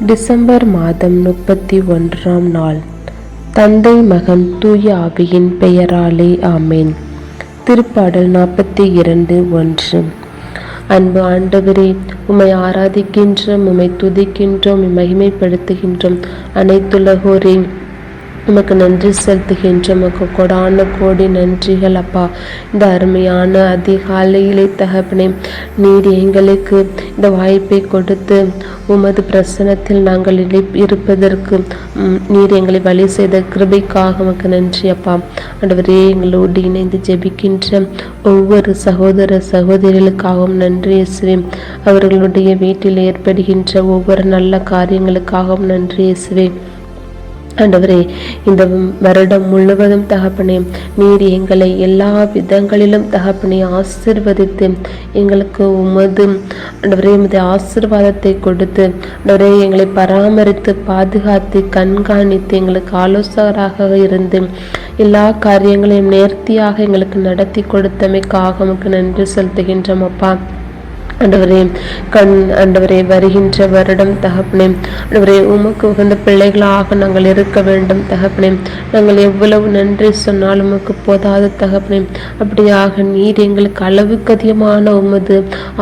December மாதம் முப்பத்தி ஒன்றாம் நாள். தந்தை மகன் தூய ஆவியின் பெயராலே ஆமேன். திருப்பாடல் நாற்பத்தி இரண்டு ஒன்று. அன்பு ஆண்டவரே உம்மை ஆராதிக்கின்றோம் உம்மை துதிக்கின்றோம் மகிமைப்படுத்துகின்றோம். அனைத்துலகோரே உமக்கு நன்றி செலுத்துகின்ற உமக்கு கொடான கோடி நன்றிகள் அப்பா. இந்த அருமையான அதிகாலையிலே தகப்பனே நீர் எங்களுக்கு இந்த வாய்ப்பை கொடுத்து உமது பிரசனத்தில் நாங்கள் இழை- இருப்பதற்கு நீர் எங்களை வழி செய்த கிருபைக்காக உமக்கு நன்றி அப்பா. ஆண்டவரே எங்களோடு இணைந்து ஜெபிக்கின்ற ஒவ்வொரு சகோதர சகோதரிகளுக்காகவும் நன்றி இயேசுவே. அவர்களுடைய வீட்டில் ஏற்படுகின்ற ஒவ்வொரு நல்ல காரியங்களுக்காகவும் நன்றி இயேசுவே. ஆண்டவரே இந்த வருடம் முழுவதும் தகப்பனே நீர் எங்களை எல்லா விதங்களிலும் தகப்பனே ஆசிர்வதித்து எங்களுக்கு உமது ஆண்டவரே உமது ஆசிர்வாதத்தை கொடுத்து ஆண்டவரே எங்களை பராமரித்து பாதுகாத்து கண்காணித்து எங்களுக்கு ஆலோசகராக இருந்து எல்லா காரியங்களையும் நேர்த்தியாக எங்களுக்கு நடத்தி கொடுத்தமைக்காக உமக்கு நன்றி செலுத்துகின்றோம் அப்பா. ஆண்டவரே கண் ஆண்டவரே வருகின்ற வருடம் தகப்பனே. ஆண்டவரே உமக்கு உகந்த பிள்ளைகளாக நாங்கள் இருக்க வேண்டும் தகப்பனே. நாங்கள் எவ்வளவு நன்றி சொன்னாலும் உமக்கு போதாது தகப்பனே. அப்படியாக நீர் எங்களுக்கு அளவுக்கு அதிகமான உமது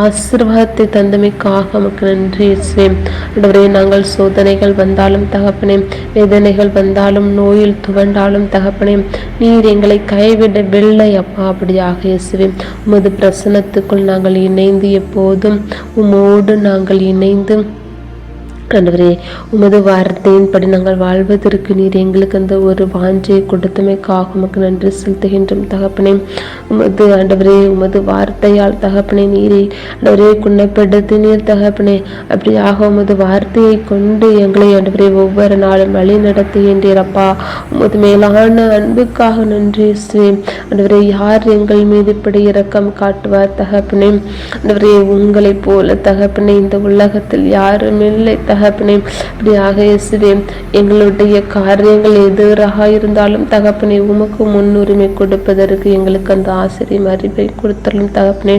ஆசீர்வாதத்தை தந்தமைக்காக உமக்கு நன்றி இயேசுவே ஆண்டவரே நாங்கள் சோதனைகள் வந்தாலும் தகப்பனே வேதனைகள் வந்தாலும் நோயில் துவண்டாலும் தகப்பனே நீர் எங்களை கைவிடவில்லை அப்பா அப்படியாக இயேசுவேன் உமது பிரசனத்துக்குள் நாங்கள் இணைந்து போதும். உமோடு நாங்கள் இணைந்து ஆண்டவரே உமது வார்த்தையின்படி நாங்கள் வாழ்வதற்கு நீர் எங்களுக்கு அந்த ஒரு வாஞ்சை கொடுத்தமைக்காக உமக்கு நன்றி செலுத்துகின்றோம் தகப்பனே. உமது ஆண்டவரே உமது வார்த்தையால் தகப்பனே நீரை. ஆண்டவரே குணப்படுத்தி நீர் தகப்பனே. அப்படியாக உமது வார்த்தையை கொண்டு எங்களை ஆண்டவரே ஒவ்வொரு நாளும் வழி நடத்துகின்றீர் அப்பா. உமது மேலான அன்புக்காக நன்றி இயேசுவே ஆண்டவரே யார் எங்கள் மீது இப்படி இரக்கம் காட்டுவார் தகப்பனே? ஆண்டவரே உங்களைப் போல தகப்பனே இந்த உலகத்தில் யாரும் இல்லை தகப்பனே அப்படியாக இயேசுவே எங்களுடைய காரியங்கள் எதிராக இருந்தாலும் தகப்பனே உமக்கு முன்னுரிமை கொடுப்பதற்கு எங்களுக்கு அந்த ஆசிரியம் அறிவை கொடுத்தாலும் தகப்பனே.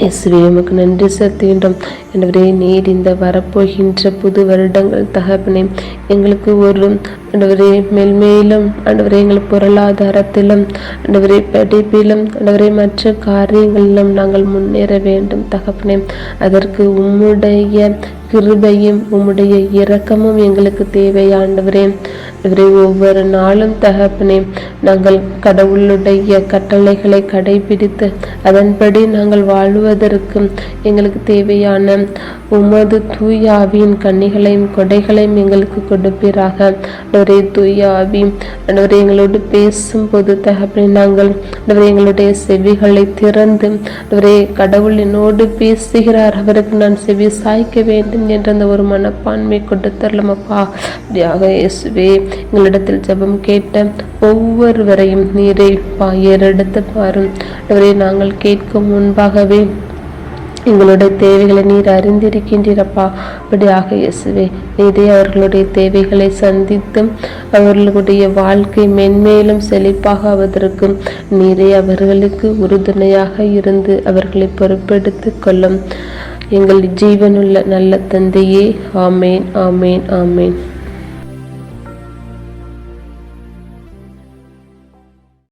இயேசுவே உமக்கு நன்றி செலுத்துகின்றோம். ஆண்டவரே நீர் இந்த வரப்போகின்ற புது வருடங்கள் தகப்பனே எங்களுக்கு ஒரு ஆண்டவரே மேல்மேலும் ஆண்டவரே எங்கள் பொருளாதாரத்திலும் ஆண்டவரே படிப்பிலும் ஆண்டவரே மற்ற காரியங்களிலும் நாங்கள் முன்னேற வேண்டும் தகப்பனே. அதற்கு உம்முடைய கிருபையும் உம்முடைய இரக்கமும் எங்களுக்கு தேவையாண்டவரே ஆண்டவரே. ஒவ்வொரு நாளும் தகப்பனே நாங்கள் கடவுளுடைய கட்டளைகளை கடைபிடித்து அதன்படி நாங்கள் வாழ்வதற்கு எங்களுக்கு தேவையான உமது தூய ஆவியின் கண்ணிகளையும் கொடைகளையும் எங்களுக்கு கொடுப்பீராக. அன்றவரே தூய ஆவி அன்றவரை எங்களோடு பேசும்போது தகப்பனை நாங்கள் அன்றவரை எங்களுடைய செவிகளை திறந்து அன்றவரே கடவுள் என்னோடு பேசுகிறார். அவருக்கு நான் செவி சாய்க்க வேண்டும் என்ற அந்த ஒரு மனப்பான்மை கொடுத்தரலாம் அப்பா அப்படியாக இயேசுவே எங்களிடத்தில் ஜபம் கேட்ட ஒவ்வொருவரையும் நீரை பாயர் எடுத்து பாரும். ஆண்டவரே நாங்கள் கேட்கும் முன்பாகவே எங்களுடைய தேவைகளை நீர் அறிந்திருக்கின்றீரப்பா. அப்படியாக இயேசுவே நீதே அவர்களுடைய தேவைகளை சந்தித்தும் அவர்களுடைய வாழ்க்கை மென்மேலும் செழிப்பாக ஆவதற்கும் நீரே அவர்களுக்கு உறுதுணையாக இருந்து அவர்களை பொறுப்பெடுத்து கொள்ளும். எங்கள் ஜீவனுள்ள நல்ல தந்தையே ஆமேன் ஆமேன் ஆமேன்.